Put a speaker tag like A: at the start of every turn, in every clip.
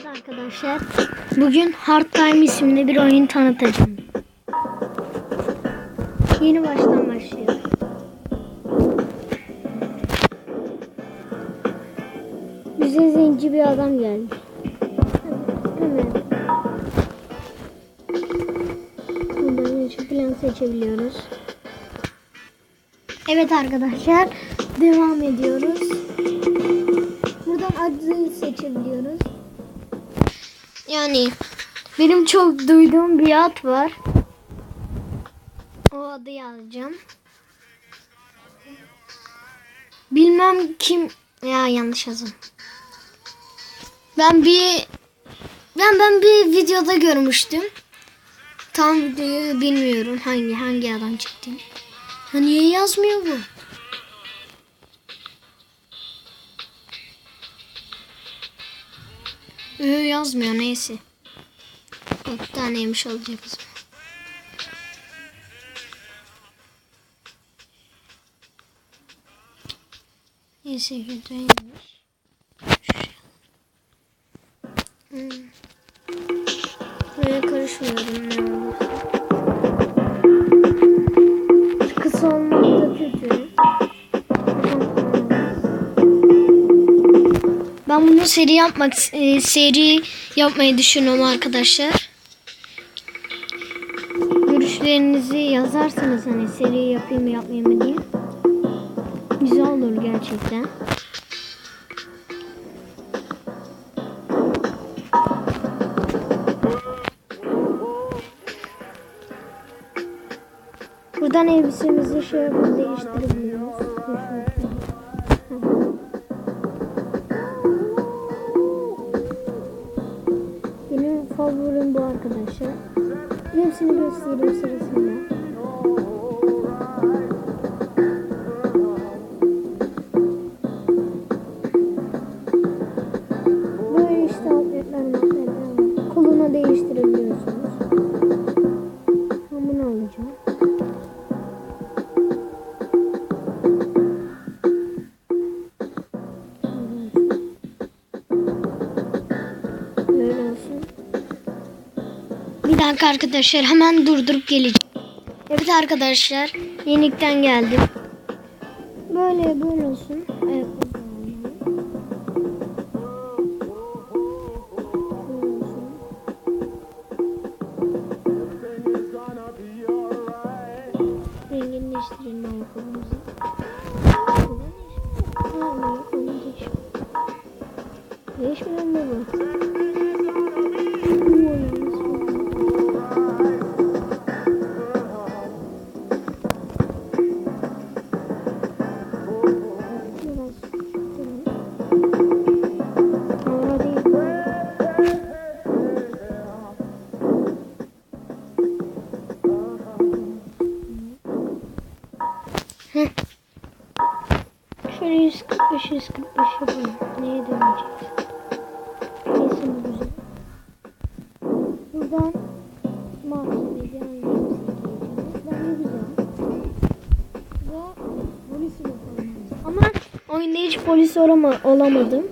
A: Evet arkadaşlar, bugün Hard Time isimli bir oyun tanıtacağım. Yeni baştan başlıyor. Bize zenci bir adam geldi. Hemen. Buradan şu plan seçebiliyoruz. Evet arkadaşlar, devam ediyoruz. Buradan adıyı seçebiliyoruz. Yani benim çok duyduğum bir ad var. O adı yazacağım. Bilmem kim ya yanlış yazdım. Ben bir ben ben bir videoda görmüştüm. Tam bilmiyorum hangi hangi adam çektiğini. Ha niye yazmıyor bu? Ee, yazmıyor neyse. Bir taneymiş olacak o zaman. Neyse güzelmiş. Hmm. Buraya karışmıyorum bunu seri yapmak e, seri yapmayı düşünüyorum arkadaşlar. Görüşlerinizi yazarsanız hani seri yapayım mı yapmayayım mı diye. Güzel olur gerçekten. Buradan elbisemizi yapıp değiştirebiliyoruz. Arkadaşlar. Hepsini göstereyim sırasında. Dakika arkadaşlar hemen durdurup geleceğim. Evet arkadaşlar yenikten geldim. Böyle böyle olsun. Rengini değiştirelim ayakkabımızı. Değişmiyor mu? Bu Şöyle 145 145 yapalım. Neye döneceğiz? Bu güzel. Buradan mahsulü yani Bence güzel. Ve polis. Ama oyunda polis olama, olamadım.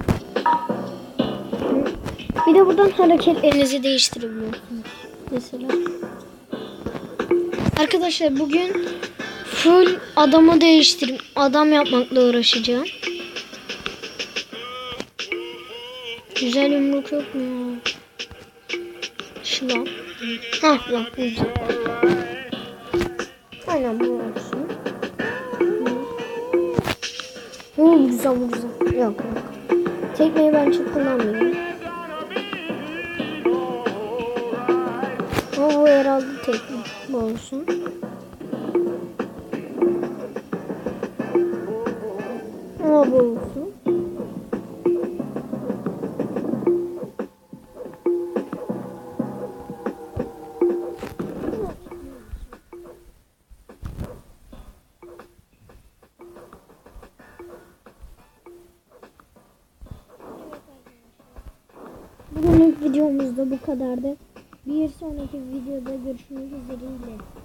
A: Bir de buradan hareketlerinizi değiştirebiliyorsunuz. Mesela. Arkadaşlar bugün full adamı değiştirip adam yapmakla uğraşacağım. Güzel yumruk yok mu ya? Şılan. Hah bak bu güzel. Aynen bu olsun. Bu güzel bu güzel. Yok yok. Tekmeyi ben çok kullanmıyorum. Ama bu herhalde tekme. Bu olsun. Bugünlük videomuz da bu kadardı. Bir sonraki videoda görüşmek üzere.